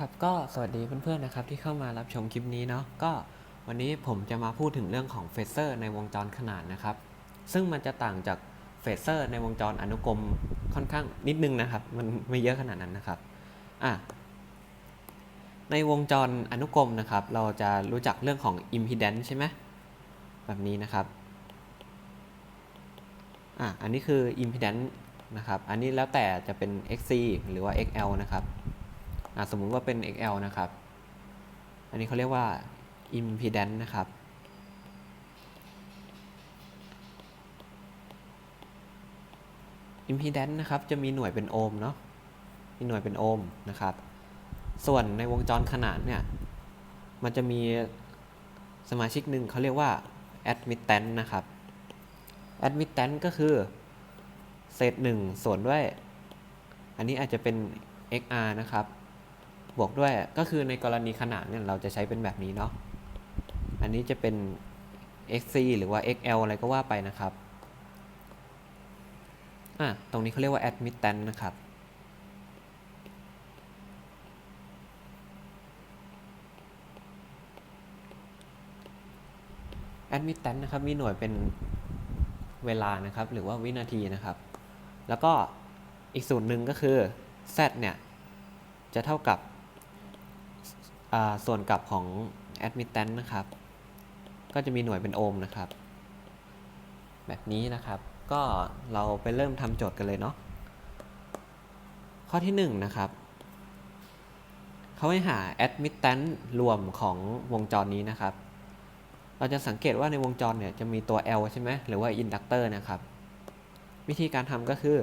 ครับก็สวัสดีเพื่อนๆนะครับที่เข้ามารับชมคลิปนี้เนาะก็วันนี้ผมจะมาพูดถึงเรื่องของเฟสเซอร์ในวงจรขนานนะครับ ซึ่งมันจะต่างจากเฟสเซอร์ในวงจรอนุกรมค่อนข้างนิดนึงนะครับ มันไม่เยอะขนาดนั้นนะครับอะในวงจรอนุกรมนะครับ เราจะรู้จักเรื่องของ impedance ใช่ไหมแบบนี้นะครับอะอันนี้คือ impedance นะครับ อันนี้แล้วแต่จะเป็น XC หรือว่า XL นะครับ สมมุติว่าเป็น XL นะครับ อันนี้เขาเรียกว่า impedance นะครับ impedance นะครับจะมีหน่วยเป็นโอห์มเนาะ มีหน่วยเป็นโอห์มนะครับ ส่วนในวงจรขนานเนี่ย มันจะมีสมาชิกหนึ่งเขาเรียกว่า admittance นะครับ admittance ก็คือ เศษหนึ่งส่วนด้วย อันนี้อาจจะเป็น xr นะครับ บวกด้วยก็คือในกรณีขนานเนี่ยเราจะใช้เป็นแบบนี้เนาะอันนี้จะเป็น xc หรือว่า xl อะไรก็ว่าไปนะครับอะตรงนี้เขาเรียกว่า admittance นะครับ admittance นะครับมีหน่วยเป็นเวลานะครับ หรือว่าวินาทีนะครับ แล้วก็อีกสูตรหนึ่งก็คือ z เนี่ย จะเท่ากับ ส่วนกลับของ admittance นะครับ ก็จะมีหน่วยเป็นโอห์มนะครับ แบบนี้นะครับ ก็เราไปเริ่มทำโจทย์กันเลยเนาะ ข้อที่1นะครับเขาให้หา admittance รวมของวงจรนี้นะครับ เราจะสังเกตว่าในวงจรเนี่ยจะมีตัว L ใช่ไหมหรือว่า inductor นะครับ วิธีการทำก็คือ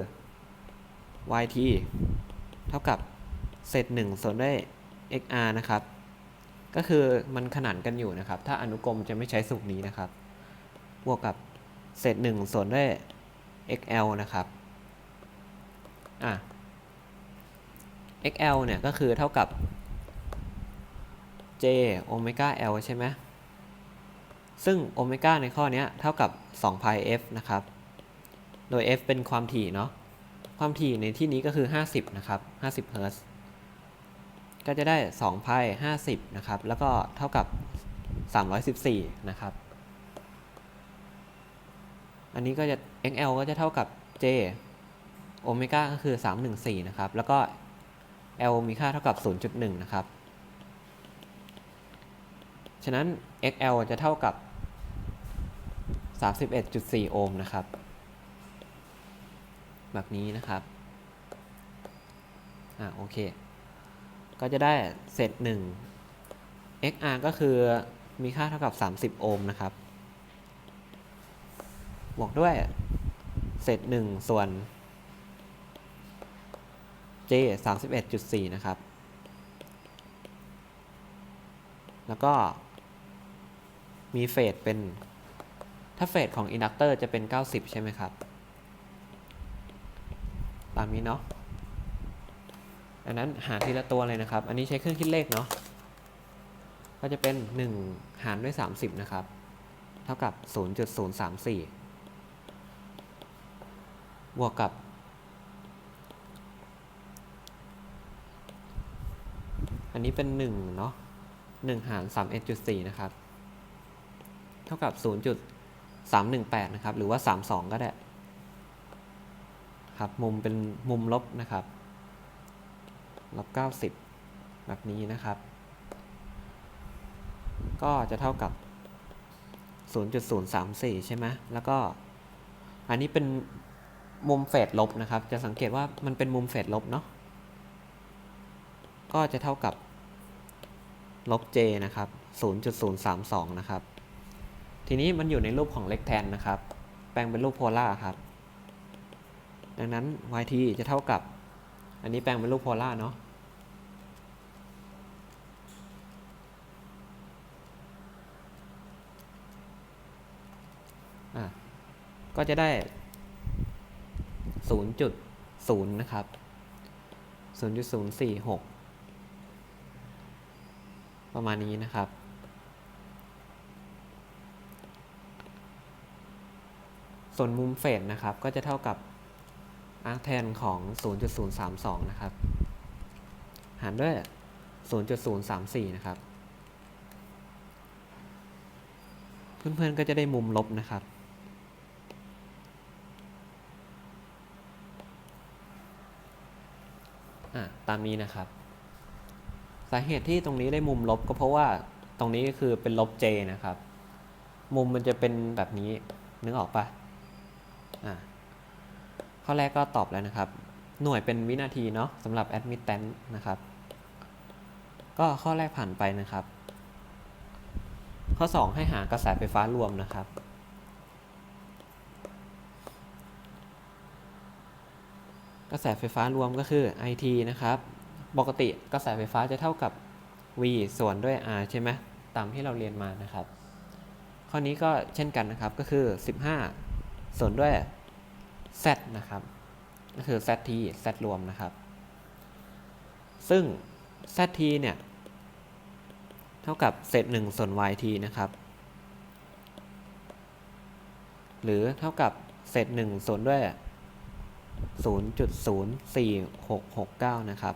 yt เท่ากับเศษ1ส่วนด้วย xr นะครับ ก็คือมันขนานกันอยู่นะครับ ถ้าอนุกรมจะไม่ใช้สูตรนี้นะครับ บวกกับเศษ1ส่วนด้วย xl นะครับอะ xl เนี่ยก็คือเท่ากับ j โอเมก้า l ใช่ไหมซึ่งโอเมก้าในข้อนี้เท่ากับ2 pi f นะครับ โดย f เป็นความถี่เนาะ ความถี่ในที่นี้ก็คือ 50 นะครับ 50 เฮิรตซ์ ก็จะได้2 pi 50 นะครับ แล้วก็เท่ากับ 314 นะครับ อันนี้ก็จะ xl ก็จะเท่ากับ j โอเมก้าก็คือ 314 นะครับ แล้วก็ l มีค่าเท่ากับ 0.1 นะครับ ฉะนั้น xl จะเท่ากับ 31.4 โอห์มนะครับ แบบนี้นะครับ อ่าโอเค ก็จะได้เศษ1 xr ก็คือมีค่าเท่ากับ 30 โอห์มนะครับ บวกด้วยเศษ1ส่วน j 31.4 นะครับ แล้วก็มีเฟสเป็น ถ้าเฟสของอินดักเตอร์จะเป็น 90 ใช่ไหมครับ ตามนี้เนาะ ดังนั้นหารทีละตัวเลยนะครับ อันนี้ใช้เครื่องคิดเลขเนาะ ก็จะเป็น 1 หารด้วย 30 นะครับ เท่ากับ 0.034 บวกกับ อันนี้เป็น 1 เนาะ1 หาร 31.4 นะครับ เท่ากับ 0.318 นะครับ หรือว่า 32 ก็ได้ ครับ มุมเป็นมุมลบนะครับ ลบ90 แบบนี้นะครับ ก็จะเท่ากับ 0.034 ใช่ไหมแล้วก็อันนี้เป็นมุมเฟสลบนะครับ จะสังเกตว่ามันเป็นมุมเฟสลบเนาะก็จะเท่ากับลบ j นะครับ 0.032 นะครับ ทีนี้มันอยู่ในรูปของเล็กแทนนะครับ แปลงเป็นรูปโพล่าครับ ดังนั้น yt จะเท่ากับ อันนี้แปลงเป็นรูปโพล่าเนาะก็จะได้ 0.0 นะครับ 0.046 ประมาณนี้นะครับ ส่วนมุมเฟสนะครับ ก็จะเท่ากับ อาร์แทนของ 0.032 นะครับ หารด้วย 0.034 นะครับ เพื่อนๆ ก็จะได้มุมลบนะครับ ตามนี้นะครับ สาเหตุที่ตรงนี้ได้มุมลบก็เพราะว่าตรงนี้ก็คือเป็นลบ j นะครับ มุมมันจะเป็นแบบนี้ นึกออกปะ ข้อแรกก็ตอบแล้วนะครับ หน่วยเป็นวินาทีเนาะสำหรับ admittance นะครับ ก็ข้อแรกผ่านไปนะครับ ข้อ 2 ให้หากระแสไฟฟ้ารวมนะครับ กระแสไฟฟ้ารวมก็คือ IT นะครับ ปกติกระแสไฟฟ้าจะเท่ากับ V ส่วนด้วย R ใช่ไหมตามที่เราเรียนมานะครับ ข้อนี้ก็เช่นกันนะครับก็คือ 15 ส่วนด้วย Z นะครับก็คือ ZT Z รวมนะครับ ซึ่ง ZT เนี่ย เท่ากับเศษ1ส่วน YT นะครับ หรือเท่ากับเศษ1ส่วนด้วย 0.04669 นะครับ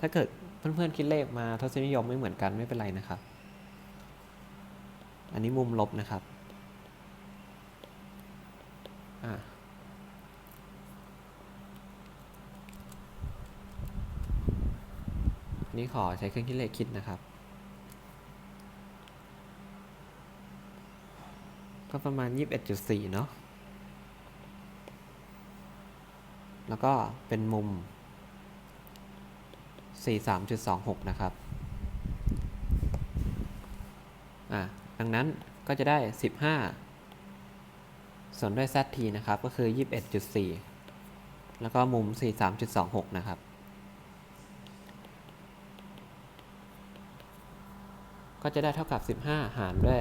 ถ้าเกิดเพื่อนๆคิดเลขมาทศนิยมไม่เหมือนกันไม่เป็นไรนะครับ อันนี้มุมลบนะครับ นี่ขอใช้เครื่องคิดเลขคิดนะครับ ก็ประมาณ 21.4 เนาะแล้วก็เป็นมุม 43.26 นะครับ อะ ดังนั้นก็จะได้ 15 ส่วนด้วย zt นะครับ ก็คือ 21.4 แล้วก็มุม 43.26 นะครับ ก็จะได้เท่ากับ 15 หารด้วย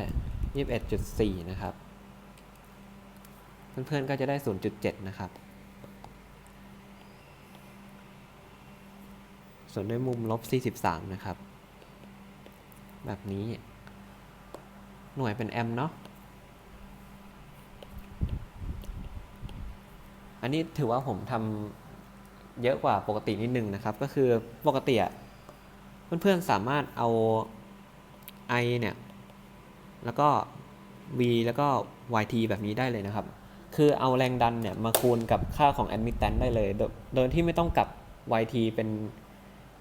21.4 นะครับ เพื่อนๆก็จะได้ 0.7 นะครับ ส่วนด้วยมุมลบ 43 นะครับ แบบนี้ หน่วยเป็นแอมป์เนาะอันนี้ถือว่าผมทำเยอะกว่าปกตินิดนึงนะครับ ก็คือปกติอะเพื่อนๆสามารถเอา i เนี่ย แล้วก็ v แล้วก็ yt แบบนี้ได้เลยนะครับ คือเอาแรงดันเนี่ยมาคูณกับค่าของ admittance ได้เลย โดยที่ไม่ต้องกลับ yt เป็น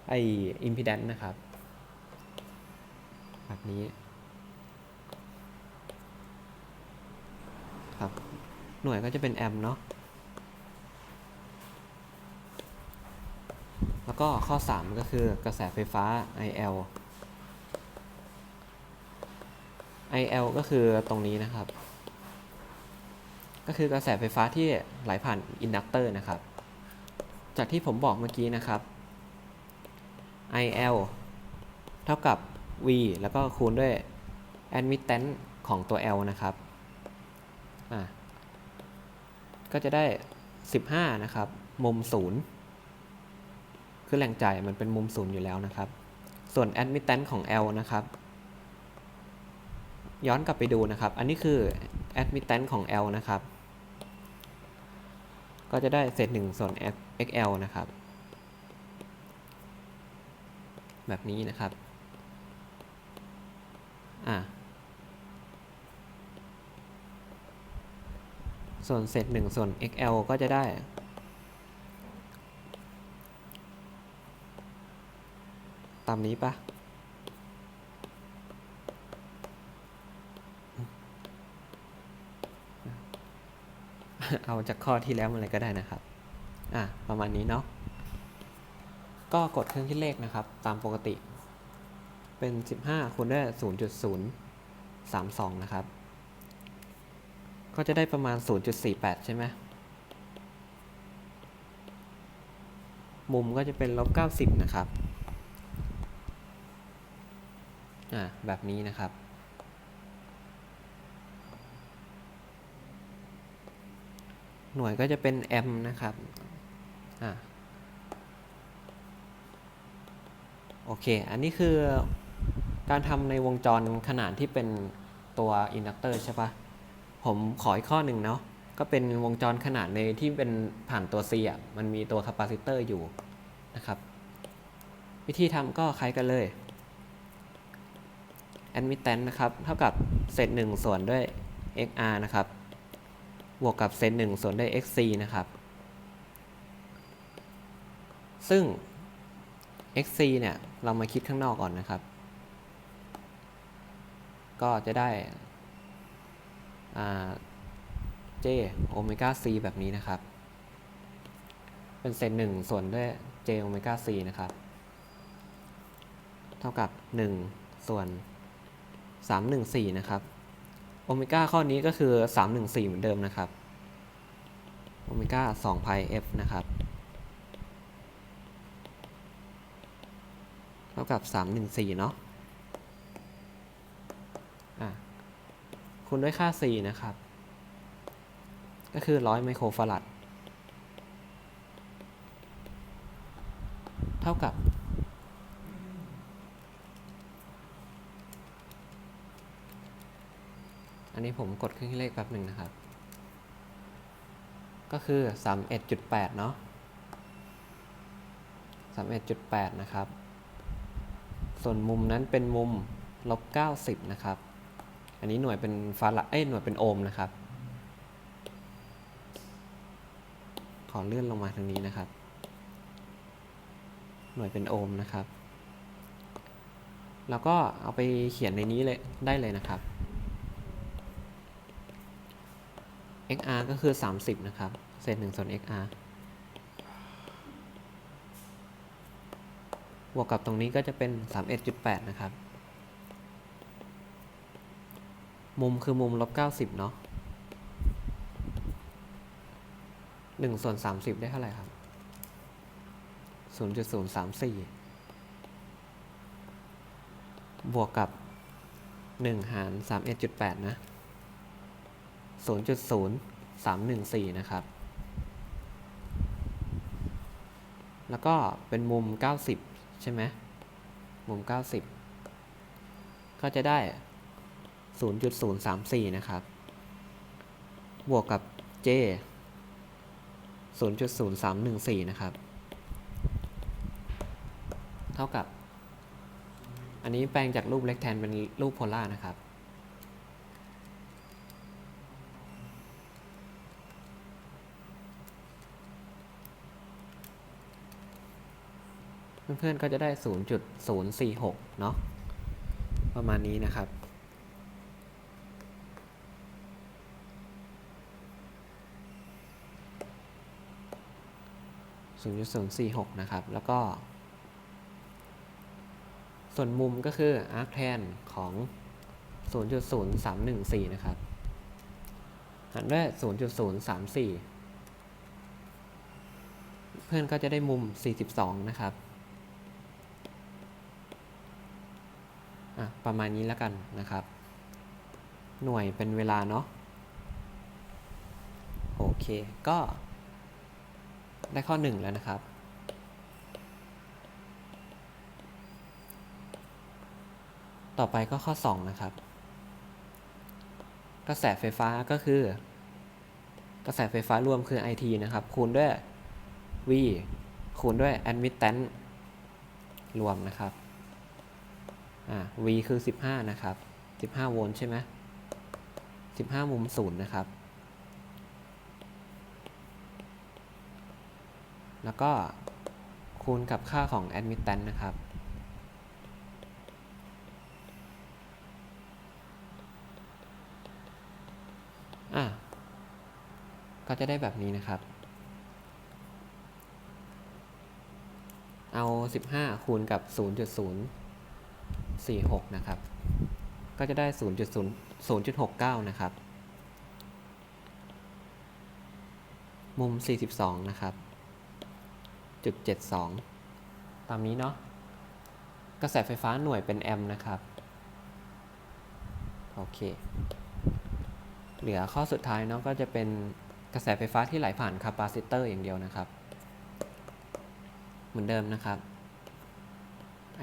ไอ impedance นะครับ แบบนี้ครับ หน่วยก็จะเป็นแอมป์เนาะ แล้วก็ข้อ 3 ก็คือกระแสไฟฟ้า IL IL ก็คือตรงนี้นะครับ ก็คือกระแสไฟฟ้าที่ไหลผ่านอินดักเตอร์นะครับ จากที่ผมบอกเมื่อกี้นะครับ IL เท่ากับ V แล้วก็คูณด้วย admittance ของตัว L นะครับ ก็จะได้ 15 นะครับ มุม 0 คือแรงจ่ายมันเป็นมุม 0 อยู่แล้วนะครับ ส่วน admittance ของ L นะครับ ย้อนกลับไปดูนะครับ อันนี้คือ admittance ของ L นะครับ ก็จะได้เศษ1ส่วน xl นะครับ แบบนี้นะครับ อะส่วนเศษ1ส่วน xl ก็จะได้ ตามนี้ปะ เอาจากข้อที่แล้วมาเลยก็ได้นะครับ อะประมาณนี้เนาะ ก็กดเครื่องคิดเลขนะครับ ตามปกติ เป็น 15คูณด้วย0.032 นะครับ ก็จะได้ประมาณ 0.48 ใช่ไหมมุมก็จะเป็นลบ90 นะครับ อะแบบนี้นะครับ หน่วยก็จะเป็นแอมนะครับอะโอเค อันนี้คือการทำในวงจรขนาดที่เป็นตัวอินดักเตอร์ใช่ปะผมขออีกข้อหนึ่งเนาะ ก็เป็นวงจรขนาดในที่เป็นผ่านตัว C อะ มันมีตัวคาปาซิเตอร์อยู่นะครับ วิธีทำก็คล้ายกันเลย admittance นะครับ เท่ากับเศษ1ส่วนด้วย xr นะครับ บวกกับเศษ1ส่วนด้วย xc นะครับ ซึ่ง xc เนี่ย เรามาคิดข้างนอกก่อนนะครับ ก็จะได้ j โอเมก้า c แบบนี้นะครับ เป็นเศษ1ส่วนด้วย j โอเมก้า c นะครับ เท่ากับ 1 ส่วน 314 นะครับ โอเมก้าข้อนี้ก็คือ 314 เหมือนเดิมนะครับ โอเมก้า2 pi f นะครับ เท่ากับ 314 เนาะอะคูณด้วยค่า c นะครับ ก็คือ 100 ไมโครฟารัดเท่ากับ อันนี้ผมกดเครื่องคิดเลขแป๊บหนึ่งนะครับ ก็คือ 31.8 เนาะ31.8 นะครับ ส่วนมุมนั้นเป็นมุมลบ 90 นะครับ อันนี้หน่วยเป็นฟารัดเอ้ยหน่วยเป็นโอห์มนะครับ ขอเลื่อนลงมาทางนี้นะครับ หน่วยเป็นโอห์มนะครับ แล้วก็เอาไปเขียนในนี้เลยได้เลยนะครับ xr ก็คือ 30 นะครับ เศษ1ส่วน xr บวกกับตรงนี้ก็จะเป็น 31.8 นะครับ มุมคือมุมลบ 90 เนาะ1ส่วน 30 ได้เท่าไหร่ครับ 0.034 บวกกับ 1 หาร 31.8 นะ 0.0314 นะครับ แล้วก็เป็นมุม 90 ใช่ไหม มุม 90 ก็จะได้ 0.034 นะครับ บวกกับ j 0.0314 นะครับ เท่ากับ อันนี้แปลงจากรูปเล็กแทนเป็นรูปโพล่านะครับ เพื่อนๆก็จะได้ 0.046 เนาะประมาณนี้นะครับ0.046 นะครับ แล้วก็ ส่วนมุมก็คือ arc tan ของ 0.0314 นะครับหันด้วย 0.034 เพื่อนก็จะได้มุม 42 นะครับ อะประมาณนี้แล้วกันนะครับ หน่วยเป็นเวลาเนาะโอเคก็ ได้ข้อ 1 แล้วนะครับ ต่อไปก็ข้อ 2 นะครับ กระแสไฟฟ้าก็คือ กระแสไฟฟ้ารวมคือ IT นะครับ คูณด้วย V คูณด้วย admittance รวมนะครับ อ่า V คือ 15 นะครับ 15 โวลต์ใช่ไหม15 มุมศูนย์นะครับ แล้วก็คูณกับค่าของ admittance นะครับ อะ ก็จะได้แบบนี้นะครับ เอา 15 คูณกับ 0.46 นะครับ ก็จะได้0.0 0.69 นะครับ มุม 42 นะครับ จุด 72 ตามนี้เนาะ กระแสไฟฟ้าหน่วยเป็นแอมป์นะครับ โอเค เหลือข้อสุดท้ายเนาะก็จะเป็นกระแสไฟฟ้าที่ไหลผ่านคาปาซิเตอร์อย่างเดียวนะครับ เหมือนเดิมนะครับ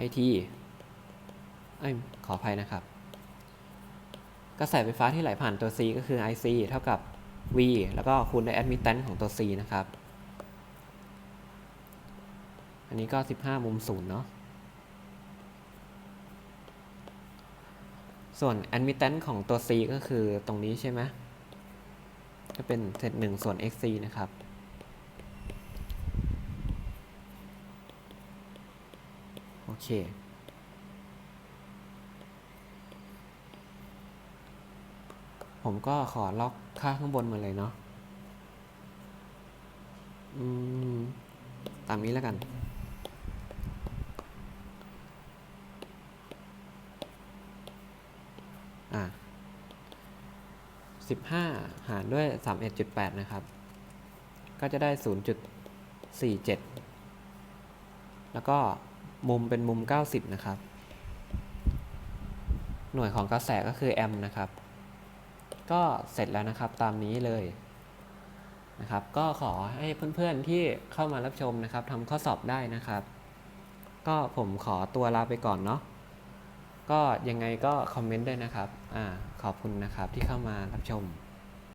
IT เอ้ยขออภัยนะครับ กระแสไฟฟ้าที่ไหลผ่านตัว C ก็คือ IC เท่ากับ V แล้วก็คูณด้วย admittance ของตัว C นะครับ อันนี้ก็ 15 มุมศูนย์เนาะ ส่วน admittance ของตัว C ก็คือตรงนี้ใช่ไหมก็เป็นเศษหนึ่งส่วน xc นะครับ โอเค ผมก็ขอล็อกค่าข้างบนมาเลยเนาะอืมตามนี้แล้วกัน อะสิบห้าหารด้วยสามเอ็ดจุดแปดนะครับ ก็จะได้ศูนย์จุดสี่เจ็ดแล้วก็มุมเป็นมุม90นะครับ หน่วยของกระแสก็คือแอมป์นะครับ ก็เสร็จแล้วนะครับตามนี้เลยนะครับ ก็ขอให้เพื่อนๆที่เข้ามารับชมนะครับทำข้อสอบได้นะครับ ก็ผมขอตัวลาไปก่อนเนาะก็ยังไงก็คอมเมนต์ด้วยนะครับอ่าขอบคุณนะครับที่เข้ามารับชม